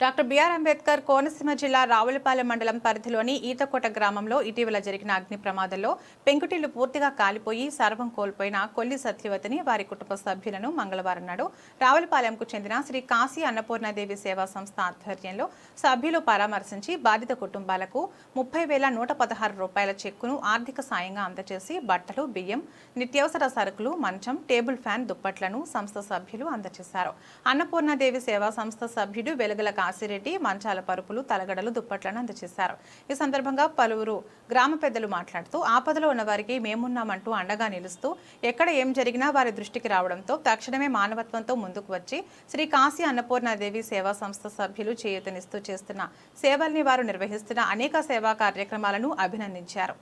Doctor BR Ambedkar Konaseema జిల్లా రావులపాలెం మండలం పరిధిలోని ఈతకోట గ్రామంలో ఇటీవల జరిగిన అగ్ని ప్రమాదంలో పెంకుటిల్లు పూర్తిగా కాలిపోయి సర్వం కోల్పోయిన కొల్లి సత్యవతిని వారి కుటుంబ సభ్యులను మంగళవారం నాడు రావులపాలెంకు చెందిన శ్రీ కాశీ అన్నపూర్ణాదేవి సేవా సంస్థ ఆధ్వర్యంలో సభ్యులు పరామర్శించి బాధిత కుటుంబాలకు ముప్పై వేల నూట పదహారు రూపాయల చెక్కును ఆర్థిక సాయంగా అందజేసి బట్టలు బియ్యం నిత్యావసర సరుకులు మంచం టేబుల్ ఫ్యాన్ దుప్పట్లను సంస్థ సభ్యులు అందజేశారు అన్నపూర్ణాదేవి సేవా సంస్థ సభ్యుడు వెలుగుల కాశిరెడ్డి మంచాల పరుపులు తలగడలు దుప్పట్లను అందజేశారు ఈ సందర్భంగా పలువురు గ్రామ పెద్దలు మాట్లాడుతూ ఆపదలో ఉన్న వారికి మేమున్నామంటూ అండగా నిలుస్తూ ఎక్కడ ఏం జరిగినా వారి దృష్టికి రావడంతో తక్షణమే మానవత్వంతో ముందుకు వచ్చి శ్రీ కాశీ అన్నపూర్ణాదేవి సేవా సంస్థ సభ్యులు చేయూతనిస్తూ చేస్తున్న సేవల్ని వారు నిర్వహిస్తున్న అనేక సేవా కార్యక్రమాలను అభినందించారు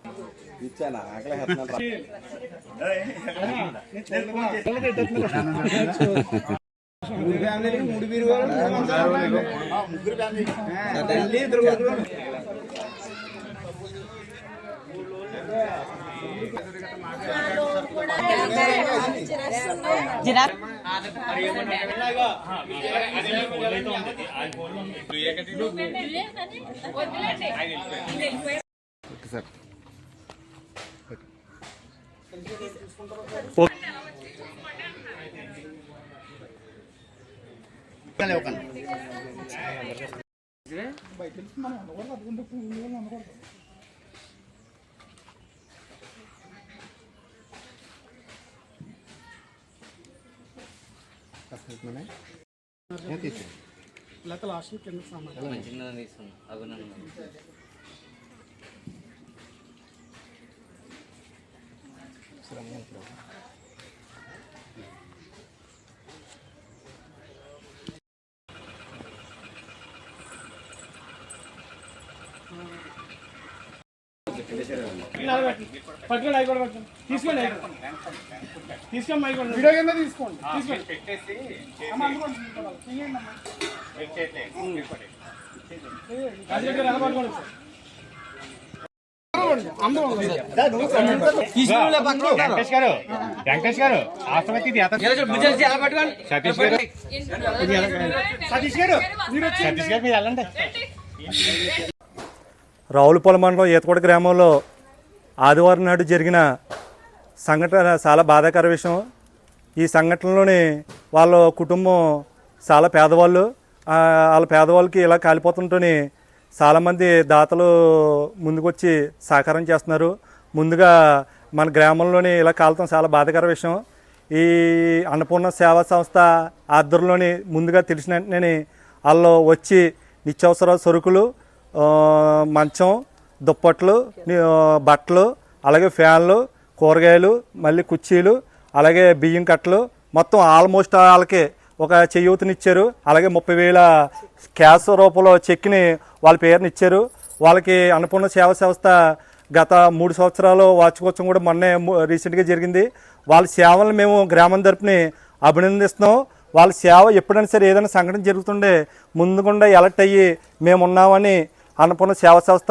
ఇచ్చానా ఆకలి హత్నాలు రా. మూడు ఫ్యామిలీలు మూడు బీరువాలు ముగ్గురు ఫ్యామిలీ తల్లి ఇద్దరు కొడుకులు చిన్నది తీసుకున్నాం అభినందన పట్టుకోండి అవి కూడా పట్టుకోండి తీసుకోండి అవి కూడా. తీసుకోండి అవి కూడా. వీడియో కింద తీసుకోండి తీసుకోండి. వెంకటేష్ గారు వెంకటేష్ గారు ఆశ్రమతి సతీష్ గారు సతీష్ గారు మీరు వచ్చి సతీష్ గారు మీరు వెళ్ళండి రావులపాలెం మండలం ఈతకోట గ్రామంలో ఆదివారం నాడు జరిగిన సంఘటన చాలా బాధాకర విషయం. ఈ సంఘటనలోని వాళ్ళ కుటుంబం చాలా పేదవాళ్ళు వాళ్ళ పేదవాళ్ళకి ఇలా కాలిపోతుంటని చాలామంది దాతలు ముందుకొచ్చి సహకారం చేస్తున్నారు. ముందుగా మన గ్రామంలోని ఇలా కాలతం చాలా బాధాకర విషయం. ఈ అన్నపూర్ణ సేవా సంస్థ ఆధ్వర్యంలోని ముందుగా తెలిసిన వెంటనే వాళ్ళు వచ్చి నిత్యావసర సరుకులు మంచం దుప్పట్లు బట్టలు అలాగే ఫ్యాన్లు కూరగాయలు మళ్ళీ కుర్చీలు అలాగే బియ్యం కట్టలు. మొత్తం ఆల్మోస్ట్ వాళ్ళకి ఒక చేయూతనిచ్చారు అలాగే ముప్పై వేల క్యాష్ రూపంలో చెక్ని వాళ్ళ పేరుని ఇచ్చారు. వాళ్ళకి అన్నపూర్ణ సేవా సంస్థ గత మూడు సంవత్సరాలు వార్షికోత్సవం కూడా మొన్నే రీసెంట్గా జరిగింది. వాళ్ళ సేవలను మేము గ్రామం తరపుని అభినందిస్తున్నాం. వాళ్ళ సేవ ఎప్పుడైనా సరే ఏదైనా సంఘటన జరుగుతుండే ముందుగుండా ఎలర్ట్ అయ్యి మేము ఉన్నామని అన్నపూర్ణ సేవా సంస్థ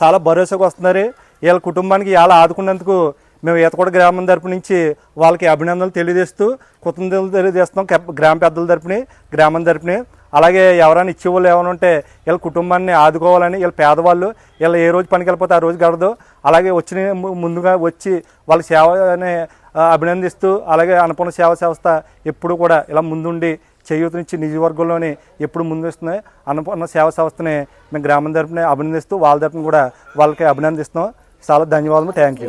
చాలా భరోసాగా వస్తున్నారు. వీళ్ళ కుటుంబానికి ఇలా ఆదుకున్నందుకు మేము ఈతకోట గ్రామం తరపు నుంచి వాళ్ళకి అభినందనలు తెలియజేస్తూ కృతజ్ఞతలు తెలియజేస్తున్నాం గ్రామ పెద్దల తరపుని గ్రామం తరపుని. అలాగే ఎవరైనా ఇచ్చేవాళ్ళు ఏమైనా ఉంటే వీళ్ళ కుటుంబాన్ని ఆదుకోవాలని వీళ్ళ పేదవాళ్ళు వీళ్ళు ఏ రోజు పనికి వెళ్ళిపోతే ఆ రోజు గడదు అలాగే వచ్చిన ము- ముందుగా వచ్చి వాళ్ళ సేవని అభినందిస్తూ అలాగే అన్నపూర్ణ సేవా సంస్థ ఎప్పుడు కూడా ఇలా ముందుండి చేయూత నుంచి నియోజకవర్గంలోని ఎప్పుడు ముందు వస్తున్నాయి అన్నపూర్ణ సేవా సంస్థని మేము గ్రామం తరపున అభినందిస్తూ వాళ్ళ తరపున కూడా వాళ్ళకి అభినందిస్తున్నాం. చాలా ధన్యవాదాలు థ్యాంక్ యూ